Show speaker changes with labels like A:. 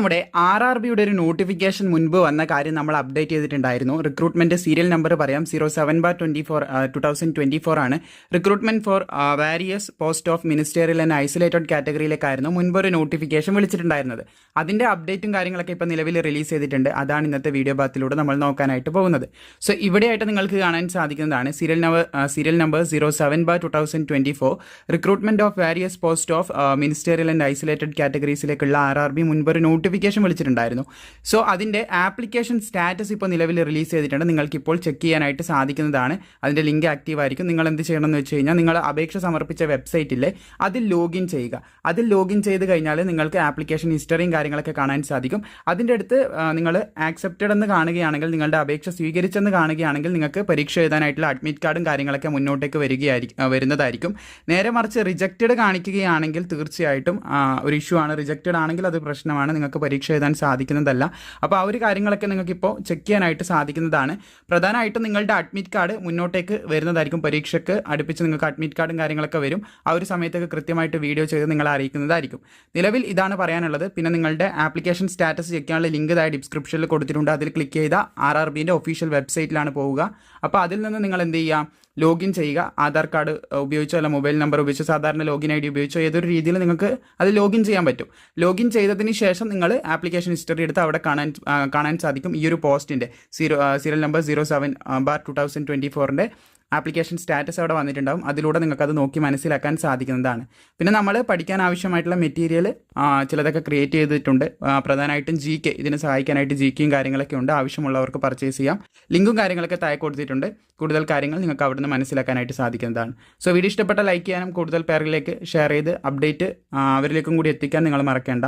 A: നമ്മുടെ R R ബിയുടെ ഒരു നോട്ടിഫിക്കേഷൻ മുൻപ് വന്ന കാര്യം നമ്മൾ അപ്ഡേറ്റ് ചെയ്തിട്ടുണ്ടായിരുന്നു. റിക്രൂട്ട്മെന്റ് സീരിയൽ നമ്പർ പറയാം. Zero seven bar twenty four two thousand twenty four ആണ് recruitment for various post of ministerial and isolated കാറ്റഗറിയിലേക്കായിരുന്നു മുൻപ് ഒരു നോട്ടിഫിക്കേഷൻ വിളിച്ചിട്ടുണ്ടായിരുന്നത്. അതിന്റെ അപ്ഡേറ്റും കാര്യങ്ങളൊക്കെ ഇപ്പോൾ നിലവിൽ റിലീസ് ചെയ്തിട്ടുണ്ട്. അതാണ് ഇന്നത്തെ വീഡിയോ ഭാഗത്തിലൂടെ നമ്മൾ നോക്കാനായിട്ട് പോകുന്നത്. സോ ഇവിടെയായിട്ട് നിങ്ങൾക്ക് കാണാൻ സാധിക്കുന്നതാണ് serial number serial number zero seven bar two thousand twenty four recruitment of various post of ministerial and isolated കാറ്റഗറീസിലേക്കുള്ള R R B മുൻപ് ഒരു നോട്ടിഫിക്കേഷൻ വിളിച്ചിട്ടുണ്ടായിരുന്നു. സോ അതിന്റെ ആപ്ലിക്കേഷൻ സ്റ്റാറ്റസ് ഇപ്പോൾ നിലവിൽ റിലീസ് ചെയ്തിട്ടുണ്ട്. നിങ്ങൾക്കിപ്പോൾ ചെക്ക് ചെയ്യാനായിട്ട് സാധിക്കുന്നതാണ്. അതിന്റെ ലിങ്ക് ആക്റ്റീവ് ആയിരിക്കും. നിങ്ങൾ എന്ത് ചെയ്യണമെന്ന് വെച്ച് കഴിഞ്ഞാൽ നിങ്ങൾ അപേക്ഷ സമർപ്പിച്ച വെബ്സൈറ്റില്ലേ അതിൽ ലോഗിൻ ചെയ്യുക. അതിൽ ലോഗിൻ ചെയ്ത് കഴിഞ്ഞാൽ നിങ്ങൾക്ക് ആപ്ലിക്കേഷൻ ഹിസ്റ്ററിയും കാര്യങ്ങളൊക്കെ കാണാൻ സാധിക്കും. അതിന്റെ അടുത്ത് നിങ്ങൾ ആക്സെപ്റ്റഡ് എന്ന് കാണുകയാണെങ്കിൽ നിങ്ങളുടെ അപേക്ഷ സ്വീകരിച്ചെന്ന് കാണുകയാണെങ്കിൽ നിങ്ങൾക്ക് പരീക്ഷ എഴുതാനായിട്ടുള്ള അഡ്മിറ്റ് കാർഡും കാര്യങ്ങളൊക്കെ മുന്നോട്ടേക്ക് വരികയായിരിക്കും വരുന്നതായിരിക്കും. നേരെ മറിച്ച് റിജക്റ്റഡ് കാണിക്കുകയാണെങ്കിൽ തീർച്ചയായിട്ടും ഒരു ഇഷ്യൂ ആണ്. റിജക്റ്റഡ് ആണെങ്കിൽ അത് പ്രശ്നമാണ്. നിങ്ങൾക്ക് പരീക്ഷ എഴുതാൻ സാധിക്കുന്നതല്ല. അപ്പോൾ ആ ഒരു കാര്യങ്ങളൊക്കെ നിങ്ങൾക്ക് ഇപ്പോൾ ചെക്ക് ചെയ്യാനായിട്ട് സാധിക്കുന്നതാണ്. പ്രധാനമായിട്ടും നിങ്ങളുടെ അഡ്മിറ്റ് കാർഡ് മുന്നോട്ടേക്ക് വരുന്നതായിരിക്കും പരീക്ഷയ്ക്ക് അടുപ്പിച്ച് നിങ്ങൾക്ക് അഡ്മിറ്റ് കാർഡും കാര്യങ്ങളൊക്കെ വരും. ആ ഒരു സമയത്തൊക്കെ കൃത്യമായിട്ട് വീഡിയോ ചെയ്ത് നിങ്ങളെ അറിയിക്കുന്നതായിരിക്കും. നിലവിൽ ഇതാണ് പറയാനുള്ളത്. പിന്നെ നിങ്ങളുടെ ആപ്ലിക്കേഷൻ സ്റ്റാറ്റസ് ചെക്ക് ചെയ്യാനുള്ള ലിങ്ക് ഇതായി ഡിസ്ക്രിപ്ഷനിൽ കൊടുത്തിട്ടുണ്ട്. അതിൽ ക്ലിക്ക് ചെയ്ത ആർ ആർ ബിന്റെ ഒഫീഷ്യൽ വെബ്സൈറ്റിലാണ് പോവുക. അപ്പോൾ അതിൽ നിന്ന് നിങ്ങൾ എന്ത് ചെയ്യുക? ലോഗിൻ ചെയ്യുക ആധാർ കാർഡ് ഉപയോഗിച്ചോ അല്ല മൊബൈൽ നമ്പർ ഉപയോഗിച്ചോ സാധാരണ ലോഗിൻ ഐ ഡി ഉപയോഗിച്ചോ ഏതൊരു രീതിയിൽ നിങ്ങൾക്ക് അത് ലോഗിൻ ചെയ്യാൻ പറ്റും. ലോഗിൻ ചെയ്തതിന് ശേഷം നിങ്ങൾ ആപ്ലിക്കേഷൻ ഹിസ്റ്ററി എടുത്ത് അവിടെ കാണാൻ കാണാൻ സാധിക്കും ഈ ഒരു പോസ്റ്റിന്റെ. Zero serial number zero seven bar two thousand twenty ഫോറിന്റെ ആപ്ലിക്കേഷൻ സ്റ്റാറ്റസ് അവിടെ വന്നിട്ടുണ്ടാവും. അതിലൂടെ നിങ്ങൾക്ക് അത് നോക്കി മനസ്സിലാക്കാൻ സാധിക്കുന്നതാണ്. പിന്നെ നമ്മൾ പഠിക്കാൻ ആവശ്യമായിട്ടുള്ള മെറ്റീരിയൽ ചിലതൊക്കെ ക്രിയേറ്റ് ചെയ്തിട്ടുണ്ട്. പ്രധാനമായിട്ടും ജി കെ ഇതിനെ സഹായിക്കാനായിട്ട് ജി കെയും കാര്യങ്ങളൊക്കെ ഉണ്ട്. ആവശ്യമുള്ളവർക്ക് പർച്ചേസ് ചെയ്യാം. ലിങ്കും കാര്യങ്ങളൊക്കെ താഴെ കൊടുത്തിട്ടുണ്ട്. കൂടുതൽ കാര്യങ്ങൾ നിങ്ങൾക്ക് അവിടുന്ന് മനസ്സിലാക്കാനായിട്ട് സാധിക്കുന്നതാണ്. സോ വീഡിയോ ഇഷ്ടപ്പെട്ട ലൈക്ക് ചെയ്യാനും കൂടുതൽ പേരിലേക്ക് ഷെയർ ചെയ്ത് അപ്ഡേറ്റ് അവരിലേക്കും കൂടി എത്തിക്കാൻ നിങ്ങൾ മറക്കേണ്ട.